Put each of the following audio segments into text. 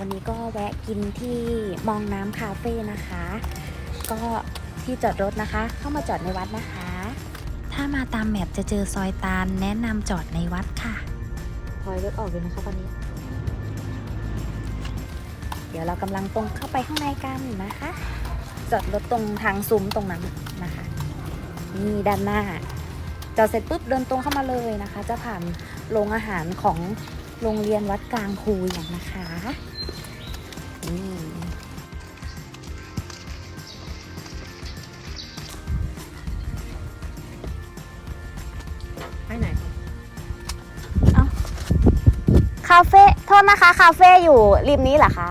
วันนี้ก็แวะกินที่มองน้ำคาเฟ่นะคะ ก็ที่จอดรถนะคะ เข้ามาจอดในวัดนะคะ ถ้ามาตามแมปจะเจอซอยตาลแนะนำจอดในวัดค่ะถอยรถออกเลยนะคะตอนนี้ เดี๋ยวเรากำลังตรงเข้าไปข้างในกันนะคะ จอดรถตรงทางซุ้มตรงนั้นนะคะนี่ด้านหน้าจอดเสร็จปุ๊บเดินตรงเข้ามาเลยนะคะ จะผ่านโรงอาหารของโรงเรียนวัดกลางคูอย่างนะคะ คาเฟ่โทษนะคะคาเฟ่อยู่ริมนี้เหรอคะ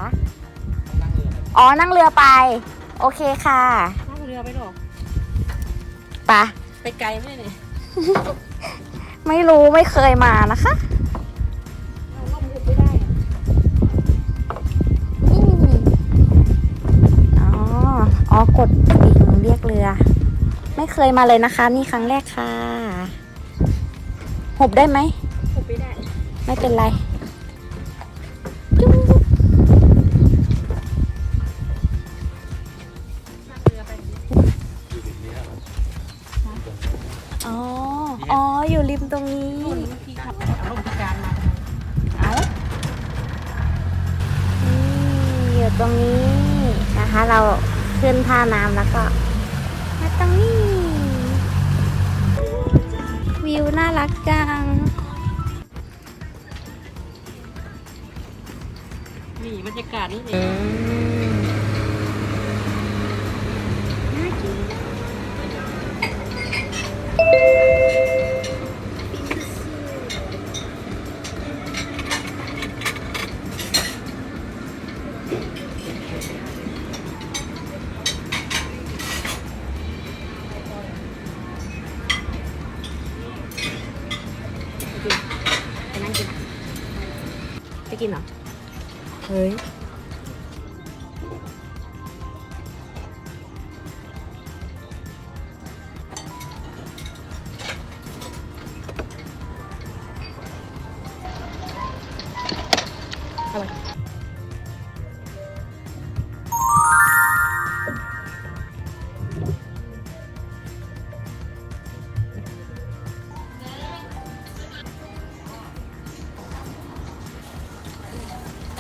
อ๋อนั่งเรือไป โอเคค่ะนั่งเรือไปหรอไปะไปไกลไหมเนี่ยไม่รู้ไม่เคยมานะคะเอาล่มหยุดไม่ได้อะนี่อ๋ออ๋อกดดิ่งเรียกเรือ ไม่เคยมาเลยนะคะ นี่ครั้งแรกค่ะหบได้ไหมหยุดไม่ได้ ไม่เป็นไร มตรงนี้นู่นบางทีขับเอาลมพิการมาเอานี่อยู่ตรงนี้นะคะ เราขึ้นท่าน้ำแล้วก็มาตรงนี้ วิวน่ารักจัง นี่บรรยากาศนี่อืนี่ กินเหรอเฮ้ยอะไรอืม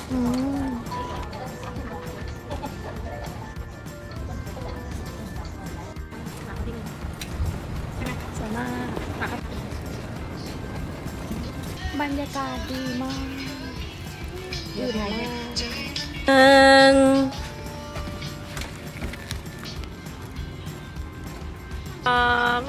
สวยมากบรรยากาศดีมากอยู่ไหนหนึ่งสอง